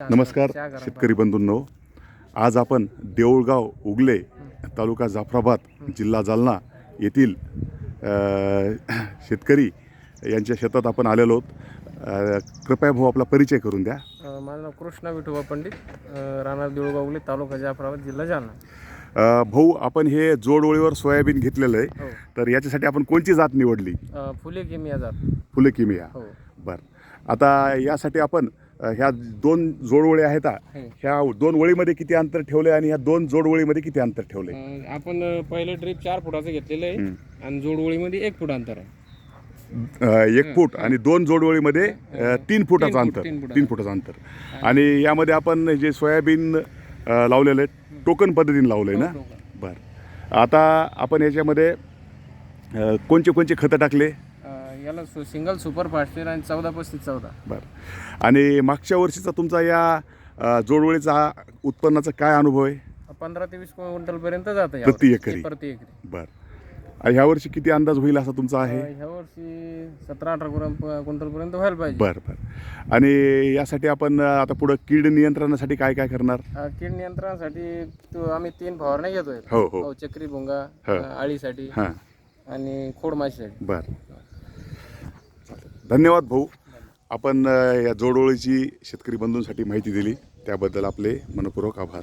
नमस्कार शेतकरी बंधूंनो. आज आपण देऊळगाव उगले तालुका जाफराबाद जिल्हा जालना येथील शेतकरी यांच्या शेतात आपण आलेलो आहोत. कृपया भाऊ आपला परिचय करून द्या. माझं नाव कृष्णा विठोबा पंडित राहणार देऊळगावले तालुका जाफराबाद जिल्हा जालना. भाऊ आपण हे जोडओळीवर सोयाबीन घेतलेलं आहे. हो. तर याच्यासाठी आपण कोणची जात निवडली? फुले किमिया जात. फुले किमिया. हो. बरं. आता यासाठी आपण ह्या दोन जोडवळी आहेत हा. ह्या दोन वळीमध्ये किती अंतर ठेवले आणि ह्या दोन जोडवळीमध्ये किती अंतर ठेवले अ, आपण अ, पहिलं ड्रीप चार फुटाचं घेतलेलं आहे. आणि जोडवळीमध्ये एक फूट अंतर आहे. अ, एक फूट आणि दोन जोडवळीमध्ये अ, तीन फुटाचं फूट, अंतर तीन फुटाचं. तीन फुटाचं अंतर. आणि यामध्ये आपण जे सोयाबीन अ, लावलेलं आहे टोकन पद्धतीने लावलं आहे ना. बरं. आता आपण याच्यामध्ये अ, कोणचे कोणचे खतं टाकले? याला सु- सिंगल सुपर फास्टर आणि चौदा पस्तीस चौदा. बरं. आणि मागच्या वर्षीचा तुमचा या अ, जोडवळीचा उत्पन्नाचा काय अनुभव आहे? पंधरा ते वीस क्विंटल पर्यंत जात प्रति एकरी. प्रति एकरी. बरं. आणि ह्या वर्षी किती अंदाज होईल असा तुमचा आहे? ह्या वर्षी सतरा अठरा क्विंटल पर्यंत व्हायला पाहिजे. बरं बरं. आणि यासाठी आपण अ, आता पुढं कीड नियंत्रणासाठी काय काय करणार? अ, कीड नियंत्रणासाठी तो आम्ही तीन फवारण्या घेतोय. हो हो. चक्री भुंगा हो. आळीसाठी हां. आणि खोडमाशीसाठी. बरं. धन्यवाद भाऊ. आपण या जोडोळीची शेतकरी बंधूंसाठी माहिती दिली. त्याबद्दल आपले मनपूर्वक आभार.